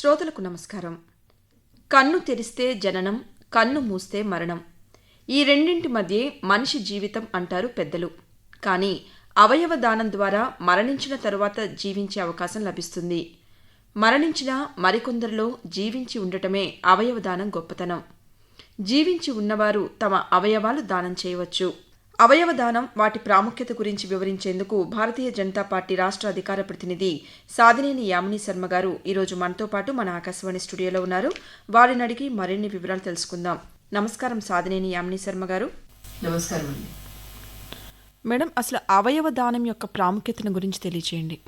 శ్రోతలకు నమస్కారం. కన్ను తెరిస్తే జననం కన్ను మూస్తే మరణం. ఈ రెండింటి మధ్య మనిషి జీవితం అంటారు పెద్దలు. కానీ అవయవ దానం ద్వారా మరణించిన తరువాత జీవించే అవకాశం లభిస్తుంది. మరణించిన మరికొందరిలో జీవించి ఉండటమే అవయవ దానం గొప్పతనం. జీవించి ఉన్నవారు తమ అవయవాలు దానం చేయవచ్చు. అవయవ దానం వాటి ప్రాముఖ్యత గురించి వివరించేందుకు భారతీయ జనతా పార్టీ రాష్ట్ర అధికార ప్రతినిధి సాదినేని యామిని శర్మ గారు ఈరోజు మనతో పాటు మన ఆకాశవాణి స్టూడియోలో ఉన్నారు. వారిని అడిగి మరిన్ని వివరాలు తెలుసుకుందాం. నమస్కారం సాదినేని యామిని శర్మ గారు. నమస్కారం అండి. మేడం అసలు అవయవ దానం యొక్క ప్రాముఖ్యతను గురించి తెలియచేయండి.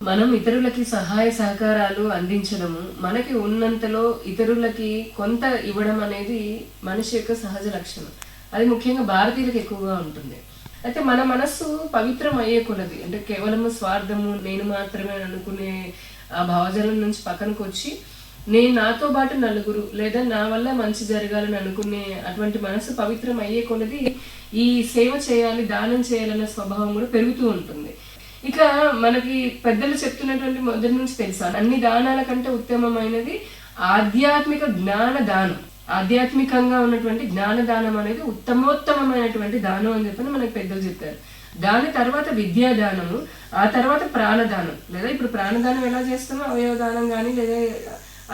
మనం ఇతరులకి సహాయ సహకారాలు అందించడము మనకి ఉన్నంతలో ఇతరులకి కొంత ఇవ్వడం అనేది మనిషి యొక్క సహజ లక్షణం. అది ముఖ్యంగా భారతీయులకు ఎక్కువగా ఉంటుంది. అయితే మన మనస్సు పవిత్రం అయ్యే కొలది. అంటే కేవలం స్వార్థము నేను మాత్రమే అనుకునే ఆ భావజలం నుంచి పక్కనకు వచ్చి నేను నాతో పాటు నలుగురు లేదా నా వల్ల మంచి జరగాలని అనుకునే అటువంటి మనసు పవిత్రం అయ్యే కొలది ఈ సేవ చేయాలి దానం చేయాలన్న స్వభావం కూడా పెరుగుతూ ఉంటుంది. ఇక మనకి పెద్దలు చెప్తున్నటువంటి మొదటి నుంచి తెలుసా అన్ని దానాల కంటే ఉత్తమమైనది ఆధ్యాత్మిక జ్ఞాన దానం. ఆధ్యాత్మికంగా ఉన్నటువంటి జ్ఞాన దానం అనేది ఉత్తమోత్తమమైనటువంటి దానం అని చెప్పని మనకు పెద్దలు చెప్పారు. దాని తర్వాత విద్యా దానము ఆ తర్వాత ప్రాణదానం. లేదా ఇప్పుడు ప్రాణదానం ఎలా చేస్తామో అవయవదానం కానీ లేదా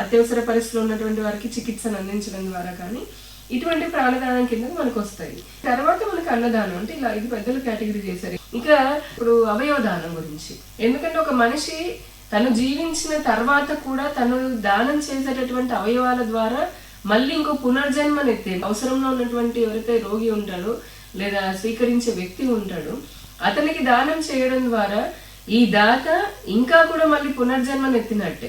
అత్యవసర పరిస్థితులు ఉన్నటువంటి వారికి చికిత్సను అందించడం ద్వారా కానీ ఇటువంటి ప్రాణదానం కింద మనకు వస్తాయి తర్వాత మనకు అన్నదానం అంటే ఇలా ఇది పెద్దలు కేటగిరీ చేశారు. ఇంకా ఇప్పుడు అవయవదానం గురించి. ఎందుకంటే ఒక మనిషి తను జీవించిన తర్వాత కూడా తను దానం చేసేటటువంటి అవయవాల ద్వారా మళ్ళీ ఇంకో పునర్జన్మనెత్తే అవసరంలో ఉన్నటువంటి ఎవరైతే రోగి ఉంటాడో లేదా స్వీకరించే వ్యక్తి ఉంటాడో అతనికి దానం చేయడం ద్వారా ఈ దాత ఇంకా కూడా మళ్ళీ పునర్జన్మనెత్తినట్టే.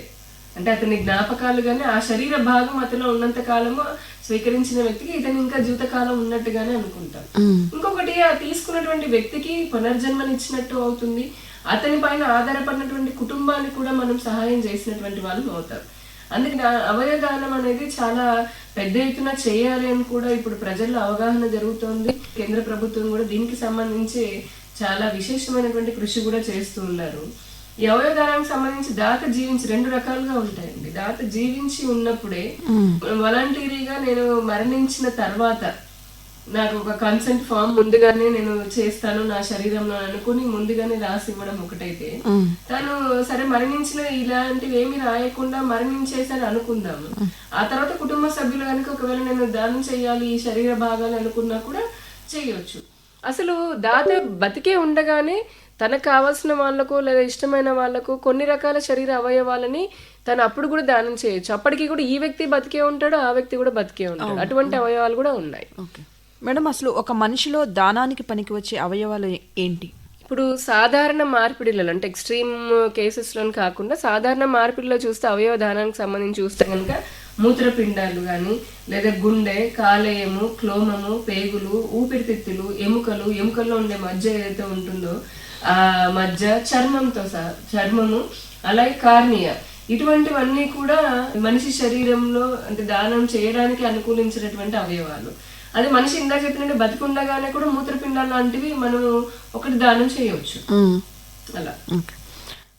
అంటే అతని జ్ఞాపకాలు కానీ ఆ శరీర భాగం అతను ఉన్నంత కాలము స్వీకరించిన వ్యక్తికి ఇతను ఇంకా జీవితకాలం ఉన్నట్టుగానే అనుకుంటాం. ఇంకొకటి ఆ తీసుకున్నటువంటి వ్యక్తికి పునర్జన్మనిచ్చినట్టు అవుతుంది. అతని పైన ఆధారపడినటువంటి కుటుంబానికి కూడా మనం సహాయం చేసినటువంటి వాళ్ళు అవుతారు. అందుకని ఆ అవయదానం అనేది చాలా పెద్ద ఎత్తున చేయాలి అని కూడా ఇప్పుడు ప్రజల్లో అవగాహన జరుగుతోంది. కేంద్ర ప్రభుత్వం కూడా దీనికి సంబంధించి చాలా విశేషమైనటువంటి కృషి కూడా చేస్తూ ఉన్నారు. ఈ అవయవదానానికి సంబంధించి దాత జీవించి రెండు రకాలుగా ఉంటాయండి. దాత జీవించి ఉన్నప్పుడే వాలంటీరీగా నేను మరణించిన తర్వాత నాకు ఒక కన్సెంట్ ఫామ్ ముందుగానే నేను చేస్తాను నా శరీరంలో అనుకుని ముందుగానే రాసి ఇవ్వడం ఒకటైతే. తను సరే మరణించిన ఇలాంటివి ఏమి రాయకుండా మరణించేసని అనుకుందాము ఆ తర్వాత కుటుంబ సభ్యులు కనుక ఒకవేళ నేను దానం చేయాలి ఈ శరీర భాగాలు అనుకున్నా కూడా చేయొచ్చు. అసలు దాత బతికే ఉండగానే తనకు కావాల్సిన వాళ్ళకు లేదా ఇష్టమైన వాళ్ళకు కొన్ని రకాల శరీర అవయవాలని తను అప్పుడు కూడా దానం చేయొచ్చు. అప్పటికి కూడా ఈ వ్యక్తి బతికే ఉంటాడు ఆ వ్యక్తి కూడా బతికే ఉంటాడు. అటువంటి అవయవాలు కూడా ఉన్నాయి. ఓకే. మేడం అసలు ఒక మనిషిలో దానానికి పనికి వచ్చే అవయవాలు ఏంటి? ఇప్పుడు సాధారణ మార్పిడిలలో అంటే ఎక్స్ట్రీమ్ కేసెస్లో కాకుండా సాధారణ మార్పిడిలో చూస్తే అవయవ దానానికి సంబంధించి చూస్తే కనుక మూత్రపిండాలు కానీ లేదా గుండె కాలేయము క్లోమము పేగులు ఊపిరితిత్తులు ఎముకలు ఎముకల్లో ఉండే మజ్జ ఏదైతే ఉంటుందో ఆ మధ్య చర్మంతో సహా చర్మము అలాగే కార్నియా. ఇటువంటివన్నీ కూడా మనిషి శరీరంలో అంటే దానం చేయడానికి అనుకూలించినటువంటి అవయవాలు. అది మనిషి ఇందాక చెప్పినట్టు బతికుండగానే కూడా మూత్రపిండాలు లాంటివి మనం ఒకటి దానం చేయవచ్చు. అలా. ఓకే.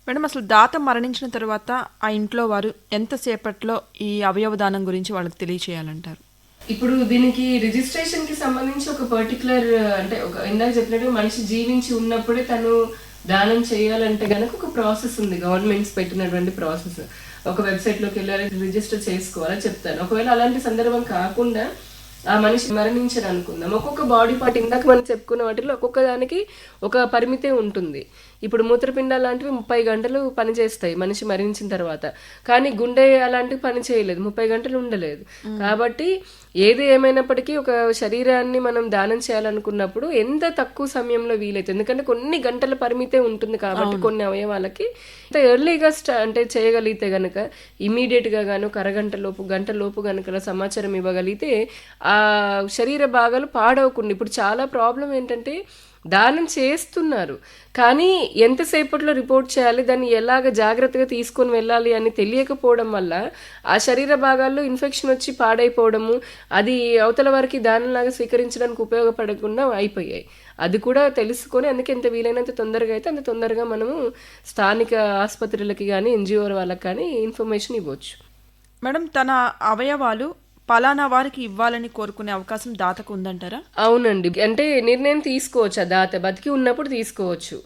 మేడం అసలు దాత మరణించిన తర్వాత ఆ ఇంట్లో వారు ఎంతసేపట్లో ఈ అవయవ దానం గురించి వాళ్ళకి తెలియచేయాలంటారు? ఇప్పుడు దీనికి రిజిస్ట్రేషన్కి సంబంధించి ఒక పర్టికులర్ అంటే ఒక ఇందాక చెప్పినట్టు మనిషి జీవించి ఉన్నప్పుడే తను దానం చేయాలంటే గనక ఒక ప్రాసెస్ ఉంది. గవర్నమెంట్స్ పెట్టినటువంటి ప్రాసెస్ ఒక వెబ్సైట్లోకి వెళ్ళాలి రిజిస్టర్ చేసుకోవాలని చెప్తాను. ఒకవేళ అలాంటి సందర్భం కాకుండా ఆ మనిషి మరణించడు అనుకుందాం ఒక్కొక్క బాడీ పార్ట్ ఇందాక మనం చెప్పుకున్న వాటిలో ఒక్కొక్క దానికి ఒక పరిమితే ఉంటుంది. ఇప్పుడు మూత్రపిండాలు లాంటివి ముప్పై గంటలు పనిచేస్తాయి మనిషి మరణించిన తర్వాత. కానీ గుండె అలాంటివి పని చేయలేదు. ముప్పై గంటలు ఉండలేదు. కాబట్టి ఏది ఏమైనప్పటికీ ఒక శరీరాన్ని మనం దానం చేయాలనుకున్నప్పుడు ఎంత తక్కువ సమయంలో వీలైతే ఎందుకంటే కొన్ని గంటల పరిమితే ఉంటుంది కాబట్టి కొన్ని అవయవాలకి ఇంత ఎర్లీగా స్టా అంటే చేయగలిగితే గనుక ఇమీడియట్గా గాను కరగంట లోపు గంట లోపు గనుక సమాచారం ఇవ్వగలిగితే ఆ శరీర భాగాలు పాడవకుండా ఇప్పుడు చాలా ప్రాబ్లం ఏంటంటే దానం చేస్తున్నారు. కానీ ఎంతసేపట్లో రిపోర్ట్ చేయాలి? దాన్ని ఎలాగ జాగ్రత్తగా తీసుకొని వెళ్ళాలి అని తెలియకపోవడం వల్ల ఆ శరీర భాగాల్లో ఇన్ఫెక్షన్ వచ్చి పాడైపోవడము అది అవతల వారికి దానిలాగా స్వీకరించడానికి ఉపయోగపడకుండా అయిపోయాయి. అది కూడా తెలుసుకొని అందుకే ఎంత వీలైనంత తొందరగా అయితే అంత తొందరగా మనము స్థానిక ఆసుపత్రులకి కానీ ఎన్జిఓ వాళ్ళకి కానీ ఇన్ఫర్మేషన్ ఇవ్వచ్చు. మేడం తన అవయవాలు పలానా వారికి ఇవ్వాలని కోరుకునే అవకాశం దాతకు ఉందంటారా? అవునండి. అంటే నిర్ణయం తీసుకోవచ్చు ఆ దాత బతికి ఉన్నప్పుడు తీసుకోవచ్చు.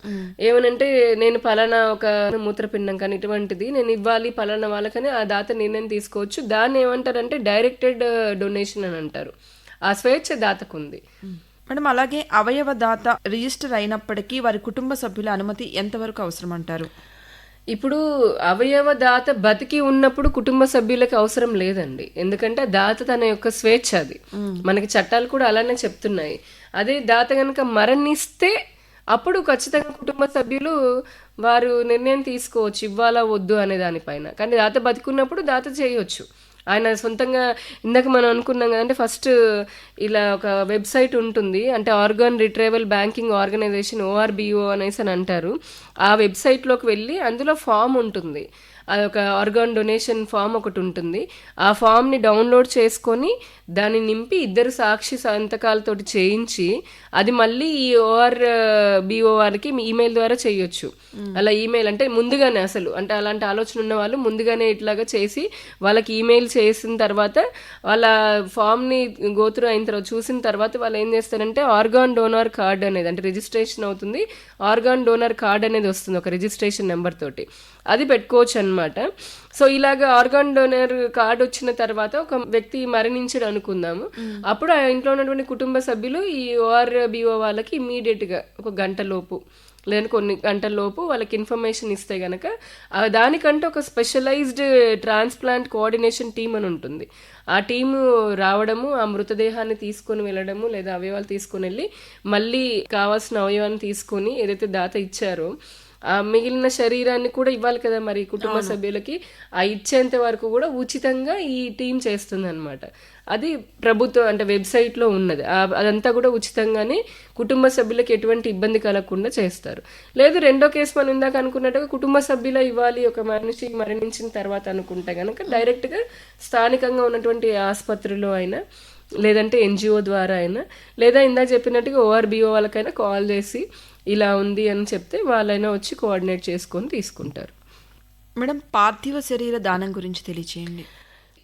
ఏమనంటే నేను పలానా ఒక మూత్రపిండం కానీ ఇటువంటిది నేను ఇవ్వాలి పలానా వాళ్ళకని ఆ దాత నిర్ణయం తీసుకోవచ్చు. దాన్ని ఏమంటారంటే డైరెక్టెడ్ డొనేషన్ అని అంటారు. ఆ స్వేచ్ఛ దాతకు ఉంది మేడం అలాగే అవయవ దాత రిజిస్టర్ అయినప్పటికీ వారి కుటుంబ సభ్యుల అనుమతి ఎంతవరకు అవసరం అంటారు ఇప్పుడు అవయవ దాత బతికి ఉన్నప్పుడు కుటుంబ సభ్యులకు అవసరం లేదండి. ఎందుకంటే దాత తన యొక్క స్వేచ్ఛ అది. మనకి చట్టాలు కూడా అలానే చెప్తున్నాయి. అదే దాత కనుక మరణిస్తే అప్పుడు ఖచ్చితంగా కుటుంబ సభ్యులు వారు నిర్ణయం తీసుకోవచ్చు. ఇవ్వాలా వద్దు అనే దానిపైన. కానీ దాత బతికున్నప్పుడు దాత చేయొచ్చు. ఆయన సొంతంగా ఇందాక మనం అనుకున్నాం కదంటే ఫస్ట్ ఇలా ఒక వెబ్సైట్ ఉంటుంది అంటే organ retrieval banking organisation ORBO అనేసి అని అంటారు. ఆ వెబ్సైట్లోకి వెళ్ళి అందులో ఫామ్ ఉంటుంది. అదొక ఆర్గాన్ డొనేషన్ ఫామ్ ఒకటి ఉంటుంది. ఆ ఫామ్ని డౌన్లోడ్ చేసుకొని దాన్ని నింపి ఇద్దరు సాక్షి సంతకాలతోటి చేయించి అది మళ్ళీ ఈ ఓఆర్ బిఓ వారికి మీ ఈమెయిల్ ద్వారా చేయొచ్చు. అలా ఈమెయిల్ అంటే ముందుగానే అసలు అంటే అలాంటి ఆలోచన ఉన్న వాళ్ళు ముందుగానే ఇట్లాగా చేసి వాళ్ళకి ఈమెయిల్ చేసిన తర్వాత వాళ్ళ ఫామ్ని గోత్రు అయిన తర్వాత చూసిన తర్వాత వాళ్ళు ఏం చేస్తారంటే ఆర్గాన్ డోనార్ కార్డ్ అనేది అంటే రిజిస్ట్రేషన్ అవుతుంది ఆర్గాన్ డోనార్ కార్డ్ అనేది వస్తుంది ఒక రిజిస్ట్రేషన్ నెంబర్ తోటి. అది పెట్టుకోవచ్చు అనమాట సో ఇలాగ ఆర్గాన్ డోనర్ కార్డ్ వచ్చిన తర్వాత ఒక వ్యక్తి మరణించడు అనుకుందాము. అప్పుడు ఆ ఇంట్లో ఉన్నటువంటి కుటుంబ సభ్యులు ఈ ఓఆర్బిఓ వాళ్ళకి ఇమీడియట్గా ఒక గంట లోపు లేదంటే కొన్ని గంటల లోపు వాళ్ళకి ఇన్ఫర్మేషన్ ఇస్తే గనక దానికంటే ఒక స్పెషలైజ్డ్ ట్రాన్స్ప్లాంట్ కోఆర్డినేషన్ టీమ్ అని ఉంటుంది. ఆ టీము రావడము ఆ మృతదేహాన్ని తీసుకొని వెళ్ళడము లేదా అవయవాలు తీసుకొని వెళ్ళి మళ్ళీ కావాల్సిన అవయవాన్ని తీసుకొని ఏదైతే దాత ఇచ్చారో మిగిలిన శరీరాన్ని కూడా ఇవ్వాలి కదా మరి కుటుంబ సభ్యులకి. ఆ ఇచ్చేంత వరకు కూడా ఉచితంగా ఈ టీం చేస్తుంది అనమాట అది ప్రభుత్వం అంటే వెబ్సైట్లో ఉన్నది. అదంతా కూడా ఉచితంగానే కుటుంబ సభ్యులకి ఎటువంటి ఇబ్బంది కలగకుండా చేస్తారు. లేదు రెండో కేసు మనం ఇందాక అనుకున్నట్టుగా కుటుంబ సభ్యుల ఇవ్వాలి ఒక మనిషి మరణించిన తర్వాత అనుకుంటే కనుక డైరెక్ట్గా స్థానికంగా ఉన్నటువంటి ఆసుపత్రిలో అయినా లేదంటే ఎన్జిఓ ద్వారా అయినా లేదా ఇందాక చెప్పినట్టుగా ఓఆర్బిఓ వాళ్ళకైనా కాల్ చేసి ఇలా ఉంది అని చెప్తే వాళ్ళైనా వచ్చి కోఆర్డినేట్ చేసుకొని తీసుకుంటారు. మేడం పార్థివ శరీర దానం గురించి తెలియచేయండి.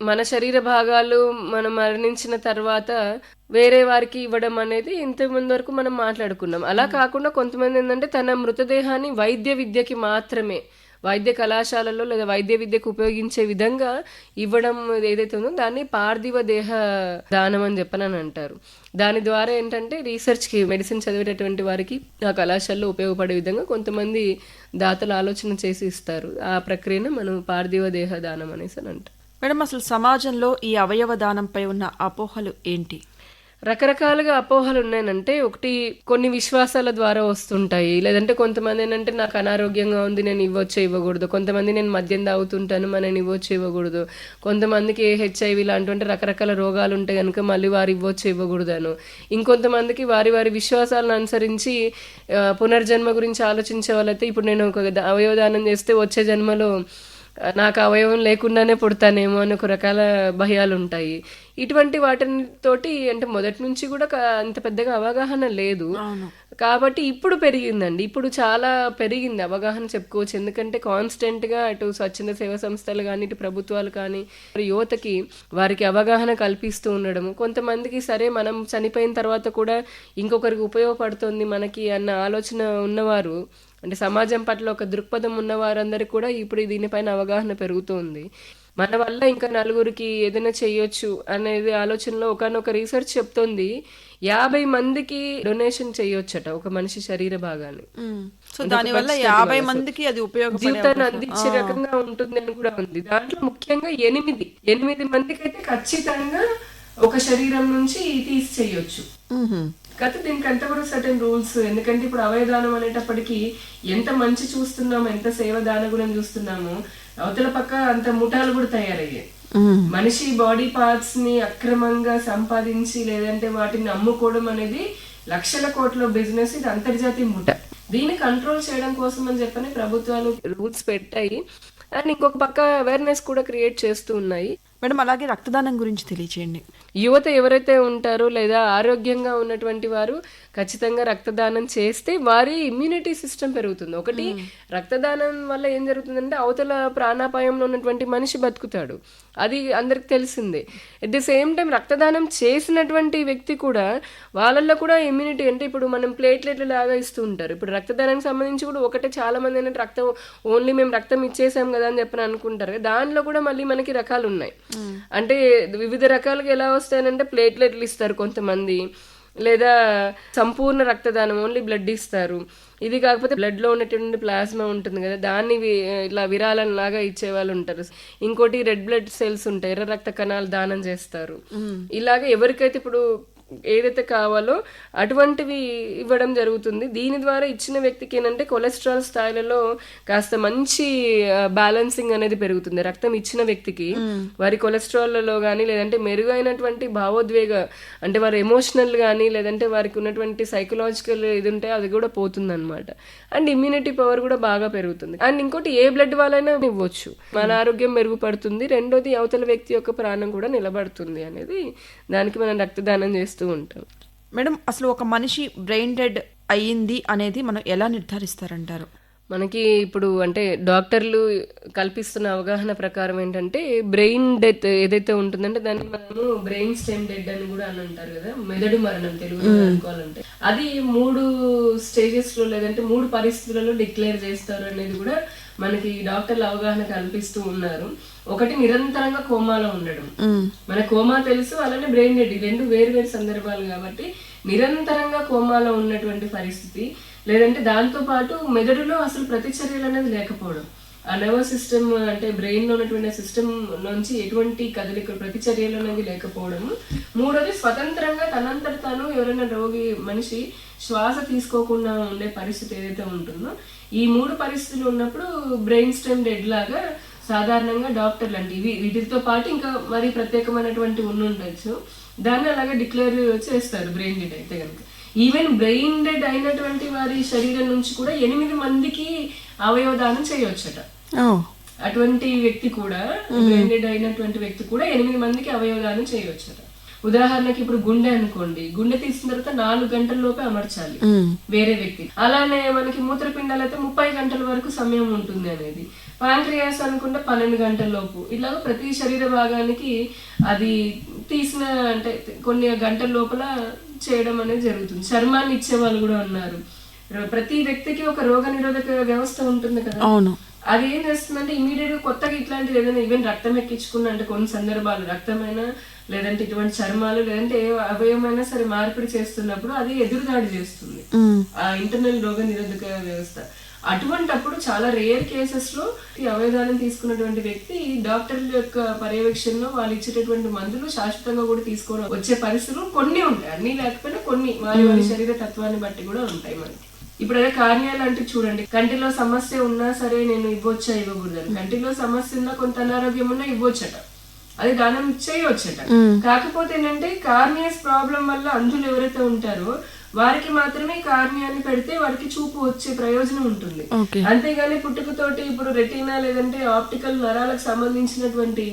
మన శరీర భాగాలు మనం మరణించిన తర్వాత వేరే వారికి ఇవ్వడం అనేది ఇంత ముందు వరకు మనం మాట్లాడుకున్నాం. అలా కాకుండా కొంతమంది ఏంటంటే తన మృతదేహాన్ని వైద్య విద్యకి మాత్రమే వైద్య కళాశాలలో లేదా వైద్య విద్యకు ఉపయోగించే విధంగా ఇవ్వడం ఏదైతే ఉందో దాన్ని పార్థివ దేహ దానం అని చెప్పనని అంటారు. దాని ద్వారా ఏంటంటే రీసెర్చ్కి మెడిసిన్ చదివేటటువంటి వారికి ఆ కళాశాలలో ఉపయోగపడే విధంగా కొంతమంది దాతలు ఆలోచన చేసి ఇస్తారు. ఆ ప్రక్రియను మనం పార్థివ దేహ దానం అనేసి అని అంటాం మేడం అసలు సమాజంలో ఈ అవయవ దానంపై ఉన్న అపోహలు ఏంటి? రకరకాలుగా అపోహలు ఉన్నాయనంటే ఒకటి కొన్ని విశ్వాసాల ద్వారా వస్తుంటాయి. లేదంటే కొంతమంది ఏంటంటే నాకు అనారోగ్యంగా ఉంది నేను ఇవ్వచ్చు ఇవ్వకూడదు. కొంతమంది నేను మద్యం తాగుతుంటాను మరి నేను ఇవ్వచ్చు ఇవ్వకూడదు. కొంతమందికి హెచ్ఐవి లాంటి రకరకాల రోగాలు ఉంటాయి కనుక మళ్ళీ వారు ఇవ్వచ్చు ఇవ్వకూడదను. ఇంకొంతమందికి వారి వారి విశ్వాసాలను అనుసరించి పునర్జన్మ గురించి ఆలోచించే వాళ్ళైతే ఇప్పుడు నేను ఒక అవయవదానం చేస్తే వచ్చే జన్మలో నాకు అవయవం లేకుండానే పుడతానేమో అని ఒక రకాల భయాలు ఉంటాయి ఇటువంటి వాటితోటి అంటే మొదటి నుంచి కూడా అంత పెద్దగా అవగాహన లేదు. కాబట్టి ఇప్పుడు పెరిగిందండి. ఇప్పుడు చాలా పెరిగింది అవగాహన చెప్పుకోవచ్చు. ఎందుకంటే కాన్స్టెంట్గా అటు స్వచ్ఛంద సేవా సంస్థలు కానీ ఇటు ప్రభుత్వాలు కానీ యువతకి వారికి అవగాహన కల్పిస్తూ ఉండడము. కొంతమందికి సరే మనం చనిపోయిన తర్వాత కూడా ఇంకొకరికి ఉపయోగపడుతుంది మనకి అన్న ఆలోచన ఉన్నవారు అంటే సమాజం పట్ల ఒక దృక్పథం ఉన్న వారందరికీ కూడా ఇప్పుడు దీనిపైన అవగాహన పెరుగుతుంది. మన వల్ల ఇంకా నలుగురికి ఏదైనా చేయొచ్చు అనేది ఆలోచనలో ఒకనొక రీసెర్చ్ చెప్తోంది. యాభై మందికి డొనేషన్ చేయొచ్చట ఒక మనిషి శరీర భాగాన్ని. సో దానివల్ల యాభై మందికి అది ఉపయోగపడే జీవితాన్ని అందించే రకంగా ఉంటుంది అని కూడా ఉంది. దాంట్లో ముఖ్యంగా ఎనిమిది ఎనిమిది మందికి అయితే ఖచ్చితంగా ఒక శరీరం నుంచి తీసి చేయొచ్చు. మ్మ్. కాకపోతే దీనికి అంతా కూడా సర్టెన్ రూల్స్ ఎందుకంటే ఇప్పుడు అవయదానం అనేటప్పటికీ ఎంత మంచి చూస్తున్నాము ఎంత సేవ దాన గుణం చూస్తున్నాము అవతల పక్క అంత ముఠాలు కూడా తయారయ్యాయి. మనిషి బాడీ పార్ట్స్ని అక్రమంగా సంపాదించి లేదంటే వాటిని అమ్ముకోవడం అనేది లక్షల కోట్ల బిజినెస్ ఇది అంతర్జాతీయ ముఠ. దీన్ని కంట్రోల్ చేయడం కోసం అని చెప్పని ప్రభుత్వాలు రూల్స్ పెట్టాయి. అండ్ ఇంకొక పక్క అవేర్నెస్ కూడా క్రియేట్ చేస్తూ ఉన్నాయి. మేడం అలాగే రక్తదానం గురించి తెలియచేయండి. యువత ఎవరైతే ఉంటారో లేదా ఆరోగ్యంగా ఉన్నటువంటి వారు ఖచ్చితంగా రక్తదానం చేస్తే వారి ఇమ్యూనిటీ సిస్టమ్ పెరుగుతుంది. ఒకటి రక్తదానం వల్ల ఏం జరుగుతుందంటే అవతల ప్రాణాపాయంలో ఉన్నటువంటి మనిషి బతుకుతాడు. అది అందరికి తెలిసిందే. ఎట్ ది సేమ్ టైం రక్తదానం చేసినటువంటి వ్యక్తి కూడా వాళ్ళల్లో కూడా ఇమ్యూనిటీ అంటే ఇప్పుడు మనం ప్లేట్లెట్లు లాగా ఇస్తూ ఉంటారు. ఇప్పుడు రక్తదానానికి సంబంధించి కూడా ఒకటే చాలా మంది ఏంటంటే రక్తం ఓన్లీ మేము రక్తం ఇచ్చేసాం కదా అని చెప్పని అనుకుంటారు. దానిలో కూడా మళ్ళీ మనకి రకాలు ఉన్నాయి. అంటే వివిధ రకాలుగా ఎలా వస్తాయనంటే ప్లేట్లెట్లు ఇస్తారు కొంతమంది. లేదా సంపూర్ణ రక్తదానం ఓన్లీ బ్లడ్ ఇస్తారు. ఇది కాకపోతే బ్లడ్లో ఉన్నటువంటి ప్లాస్మా ఉంటుంది కదా దాన్ని ఇట్లా విరాళం లాగా ఇచ్చే వాళ్ళు ఉంటారు. ఇంకోటి రెడ్ బ్లడ్ సెల్స్ ఉంటాయి ఎర్ర రక్త కణాలు దానం చేస్తారు. ఇలాగ ఎవరికైతే ఇప్పుడు ఏదైతే కావాలో అటువంటివి ఇవ్వడం జరుగుతుంది. దీని ద్వారా ఇచ్చిన వ్యక్తికి ఏంటంటే కొలెస్ట్రాల్ స్థాయిలలో కాస్త మంచి బ్యాలెన్సింగ్ అనేది పెరుగుతుంది. రక్తం ఇచ్చిన వ్యక్తికి వారి కొలెస్ట్రాల్లో కానీ లేదంటే మెరుగైనటువంటి భావోద్వేగ అంటే వారి ఎమోషనల్ కానీ లేదంటే వారికి ఉన్నటువంటి సైకలాజికల్ ఇది ఉంటే అది కూడా పోతుంది అనమాట అండ్ ఇమ్యూనిటీ పవర్ కూడా బాగా పెరుగుతుంది. అండ్ ఇంకోటి ఏ బ్లడ్ వాళ్ళైనా ఇవ్వచ్చు. మన ఆరోగ్యం మెరుగుపడుతుంది. రెండోది అవతల వ్యక్తి యొక్క ప్రాణం కూడా నిలబడుతుంది అనేది దానికి మనం రక్తదానం చేస్తూ ఉంటాం. మేడం అసలు ఒక మనిషి బ్రెయిన్ డెడ్ అయ్యింది అనేది మనం ఎలా నిర్ధారిస్తారంటారు? మనకి ఇప్పుడు అంటే డాక్టర్లు కల్పిస్తున్న అవగాహన ప్రకారం ఏంటంటే బ్రెయిన్ డెత్ ఏదైతే ఉంటుందంటే దాన్ని మనము బ్రెయిన్ స్టెమ్ డెడ్ అని కూడా అని అంటారు కదా మెదడు మరణం తెలుగులో అనుకోవాలంటే. అది మూడు స్టేజెస్లో లేదంటే మూడు పరిస్థితులలో డిక్లేర్ చేస్తారు అనేది కూడా మనకి డాక్టర్లు అవగాహన కల్పిస్తూ ఉన్నారు. ఒకటి నిరంతరంగా కోమాలో ఉండడం. మన కోమా తెలుసు అలానే బ్రెయిన్ డెడ్ రెండు వేరు వేరు సందర్భాలు కాబట్టి నిరంతరంగా కోమాలో ఉన్నటువంటి పరిస్థితి లేదంటే దాంతో పాటు మెదడులో అసలు ప్రతిచర్యలు అనేది లేకపోవడం. ఆ నర్వస్ సిస్టమ్ అంటే బ్రెయిన్లో ఉన్నటువంటి సిస్టమ్ నుంచి ఎటువంటి కదలిక ప్రతిచర్యలు అనేది లేకపోవడం మూడోది స్వతంత్రంగా తనంతట తాను ఎవరైనా రోగి మనిషి శ్వాస తీసుకోకుండా ఉండే పరిస్థితి ఏదైతే ఉంటుందో ఈ మూడు పరిస్థితులు ఉన్నప్పుడు బ్రెయిన్ స్టెమ్ డెడ్ లాగా సాధారణంగా డాక్టర్లు అంటే ఇవి వీటితో పాటు ఇంకా మరి ప్రత్యేకమైనటువంటి ఉండి ఉండొచ్చు. దాన్ని అలాగే డిక్లేర్ చేస్తారు బ్రెయిన్ డెడ్ అయితే కనుక. ఈవెన్ బ్రెయిన్ డెడ్ అయినటువంటి వారి శరీరం నుంచి కూడా ఎనిమిది మందికి అవయవదానం చేయవచ్చట అటువంటి వ్యక్తి కూడా బ్రెయిన్ డెడ్ అయినటువంటి వ్యక్తి కూడా ఎనిమిది మందికి అవయవదానం చేయవచ్చట ఉదాహరణకి ఇప్పుడు గుండె అనుకోండి గుండె తీసిన తర్వాత నాలుగు గంటల లోపే అమర్చాలి వేరే వ్యక్తి. అలానే మనకి మూత్రపిండాలు అయితే ముప్పై గంటల వరకు సమయం ఉంటుంది అనేది. పాంక్రియాస్ అనుకుంటే పన్నెండు గంటల లోపు. ఇలాగ ప్రతి శరీర భాగానికి అది తీసిన అంటే కొన్ని గంటల లోపల చేయడం అనేది జరుగుతుంది. చర్మాన్ని ఇచ్చే వాళ్ళు కూడా ఉన్నారు. ప్రతి వ్యక్తికి ఒక రోగ నిరోధక వ్యవస్థ ఉంటుంది కదా. అవును. అది ఏం చేస్తుందంటే ఇమీడియట్గా కొత్తగా ఇట్లాంటిది ఏదైనా ఈవెన్ రక్తం ఎక్కించుకున్న అంటే కొన్ని సందర్భాలు రక్తమైనా లేదంటే ఇటువంటి చర్మాలు లేదంటే ఏ అవయవమైనా సరే మార్పిడి చేస్తున్నప్పుడు అది ఎదురుదాడి చేస్తుంది. ఆ ఇంటర్నల్ రోగ నిరోధక వ్యవస్థ. అటువంటప్పుడు చాలా రేర్ కేసెస్లో ఈ అవయదానం తీసుకున్నటువంటి వ్యక్తి డాక్టర్ల యొక్క పర్యవేక్షణలో వాళ్ళు ఇచ్చేటటువంటి మందులు శాశ్వతంగా కూడా తీసుకోవడం వచ్చే పరిస్థితులు కొన్ని ఉంటాయి. అన్ని లేకపోయినా కొన్ని వారి వారి శరీర తత్వాన్ని బట్టి కూడా ఉంటాయి మనకి. ఇప్పుడు అదే కార్నియాలు అంటే చూడండి. కంటిలో సమస్య ఉన్నా సరే నేను ఇవ్వొచ్చా? ఇవ్వకూడదని కంటిలో సమస్య ఉన్నా కొంత అనారోగ్యం ఉన్నా ఇవ్వొచ్చట. అది దానం చేయవచ్చట. కాకపోతే ఏంటంటే కార్నియస్ ప్రాబ్లం వల్ల అంధులు ఎవరైతే ఉంటారో వారికి మాత్రమే కార్నియాన్ని పెడితే వారికి చూపు వచ్చే ప్రయోజనం ఉంటుంది. అంతేగాని పుట్టుకతోటి ఇప్పుడు రెటీనా లేదంటే ఆప్టికల్ నరాలకు సంబంధించినటువంటి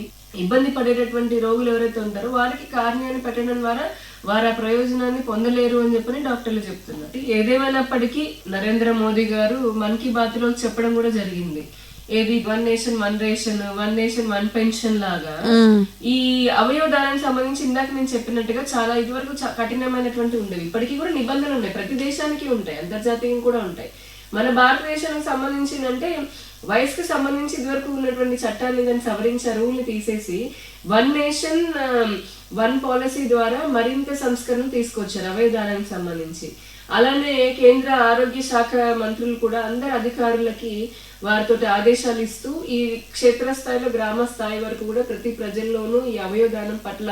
ఇబ్బంది పడేటటువంటి రోగులు ఎవరైతే ఉంటారో వారికి కార్నియాన్ని పెట్టడం ద్వారా వారు ఆ ప్రయోజనాన్ని పొందలేరు అని చెప్పని డాక్టర్లు చెప్తున్నారు. ఏదేమైనప్పటికీ నరేంద్ర మోదీ గారు మన్ కీ బాత్లో చెప్పడం కూడా జరిగింది. ఏది one nation one ration one nation one pension లాగా. ఈ అవయవదానానికి సంబంధించి ఇందాక నేను చెప్పినట్టుగా చాలా ఇదివరకు కఠినమైనటువంటి ఉండేవి. ఇప్పటికీ కూడా నిబంధనలు ఉన్నాయి. ప్రతి దేశానికి ఉంటాయి. అంతర్జాతీయంగా కూడా ఉంటాయి. మన భారతదేశానికి సంబంధించి అంటే వయసుకు సంబంధించి ఇదివరకు ఉన్నటువంటి చట్టాన్ని దాన్ని సవరించే రూల్ని తీసేసి వన్ నేషన్ వన్ పాలసీ ద్వారా మరింత సంస్కరణ తీసుకొచ్చారు అవయదానానికి సంబంధించి. అలానే కేంద్ర ఆరోగ్య శాఖ మంత్రులు కూడా అందరు అధికారులకి వారితో ఆదేశాలు ఇస్తూ ఈ క్షేత్రస్థాయిలో గ్రామ స్థాయి వరకు కూడా ప్రతి ప్రజల్లోనూ ఈ అవయవదానం పట్ల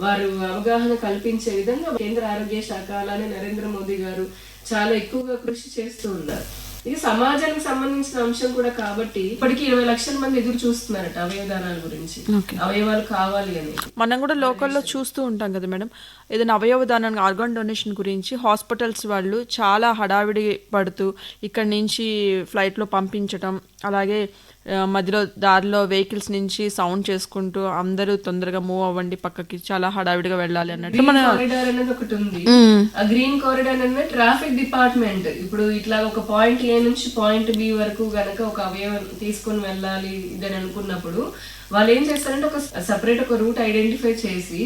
వారు అవగాహన కల్పించే విధంగా కేంద్ర ఆరోగ్య శాఖ అలానే నరేంద్ర మోదీ గారు చాలా ఎక్కువగా కృషి చేస్తూ ఉన్నారు. ఇది సమాజానికి సంబంధించిన అంశం కూడా కాబట్టి ఇప్పటికి ఇరవై లక్షల మంది ఎదురు చూస్తున్నారట అవయవదానాల గురించి. అవయవాలు కావాలి అని. మనం కూడా లోకల్లో చూస్తూ ఉంటాం కదా మేడం. ఏదైనా అవయవదానం ఆర్గాన్ డొనేషన్ గురించి హాస్పిటల్స్ వాళ్ళు చాలా హడావిడి పడుతూ ఇక్కడి నుంచి ఫ్లైట్లో పంపించడం అలాగే మధ్యలో దారిలో వెహికల్స్ నుంచి సౌండ్ చేసుకుంటూ అందరూ తొందరగా మూవ్ అవ్వండి పక్కకి. చాలా హడావిడిగా వెళ్ళాలి అన్నట్టు. మన కారిడార్ అనేది ఒకటి ఉంది. ఆ గ్రీన్ కారిడార్ అనేది ట్రాఫిక్ డిపార్ట్మెంట్ ఇప్పుడు ఇట్లా ఒక పాయింట్ ఏ నుంచి పాయింట్ బి వరకు గనక ఒక అవయవం తీసుకొని వెళ్ళాలి ఇదని అనుకున్నప్పుడు వాళ్ళు ఏం చేస్తారంటే ఒక సపరేట్ ఒక రూట్ ఐడెంటిఫై చేసి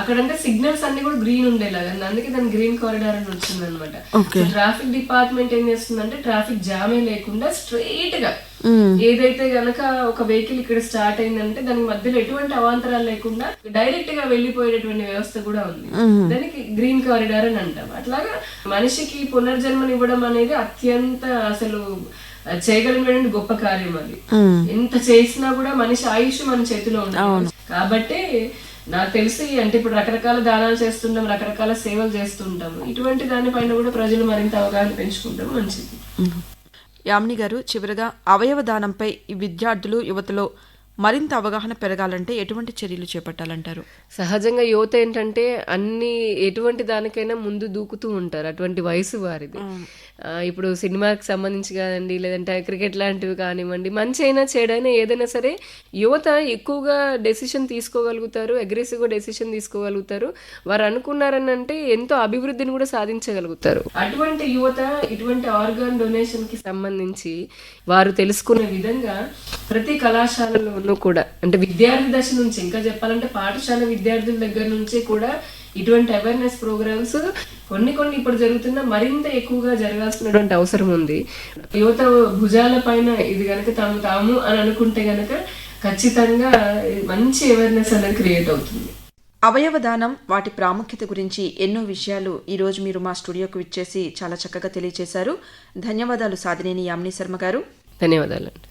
అక్కడంటే సిగ్నల్స్ అన్ని కూడా గ్రీన్ ఉండేలాగా అందుకే దాని గ్రీన్ కారిడార్ అని వచ్చింది అనమాట ట్రాఫిక్ డిపార్ట్మెంట్ ఏం చేస్తుందంటే ట్రాఫిక్ జామే లేకుండా స్ట్రైట్గా ఏదైతే గనక ఒక వెహికల్ ఇక్కడ స్టార్ట్ అయిందంటే దాని మధ్యలో ఎటువంటి అవాంతరాలు లేకుండా డైరెక్ట్గా వెళ్ళిపోయేటటువంటి వ్యవస్థ కూడా ఉంది. దానికి గ్రీన్ కారిడార్ అని అంటాం. అట్లాగా మనిషికి పునర్జన్మని ఇవ్వడం అనేది అత్యంత అసలు చేయగలిగినటువంటి గొప్ప కార్యం అది. ఎంత చేసినా కూడా మనిషి ఆయుష్ మన చేతిలో ఉంది కాబట్టి నాకు తెలిసి అంటే ఇప్పుడు రకరకాల దానాలు చేస్తుంటాం రకరకాల సేవలు చేస్తుంటాం. ఇటువంటి దానిపైన కూడా ప్రజలు మరింత అవగాహన పెంచుకుంటాం మంచిది. యామిని గారు చివరగా అవయవ దానంపై ఈ విద్యార్థులు యువతలో మరింత అవగాహన పెరగాలంటే ఎటువంటి చర్యలు చేపట్టాలంటారు? సహజంగా యువత ఏంటంటే అన్ని ఎటువంటి దానికైనా ముందు దూకుతూ ఉంటారు అటువంటి వయసు వారిది. ఇప్పుడు సినిమాకి సంబంధించి కాదండి లేదంటే క్రికెట్ లాంటివి కానివ్వండి మంచి అయినా చెడైనా ఏదైనా సరే యువత ఎక్కువగా డెసిషన్ తీసుకోగలుగుతారు అగ్రెసివ్గా డెసిషన్ తీసుకోగలుగుతారు. వారు అనుకున్నారని అంటే ఎంతో అభివృద్ధిని కూడా సాధించగలుగుతారు. అటువంటి యువత ఇటువంటి ఆర్గాన్ డొనేషన్కి సంబంధించి వారు తెలుసుకునే విధంగా ప్రతి కళాశాలలోనూ కూడా అంటే విద్యార్థి దశ నుంచి ఇంకా చెప్పాలంటే పాఠశాల విద్యార్థుల దగ్గర నుంచి కూడా ఇటువంటి అవేర్నెస్ ప్రోగ్రామ్స్ కొన్ని కొన్ని ఇప్పుడు జరుగుతున్న మరింత ఎక్కువగా జరగాల్సినటువంటి అవసరం ఉంది. యువత భుజాల పైన ఇది గనక తాము తాము అని అనుకుంటే గనక ఖచ్చితంగా మంచి అవేర్నెస్ అనేది క్రియేట్ అవుతుంది. అవయవ దానం వాటి ప్రాముఖ్యత గురించి ఎన్నో విషయాలు ఈరోజు మీరు మా స్టూడియోకి విచ్చేసి చాలా చక్కగా తెలియజేశారు ధన్యవాదాలు సాధినేని యామిని శర్మ గారు. ధన్యవాదాలండి.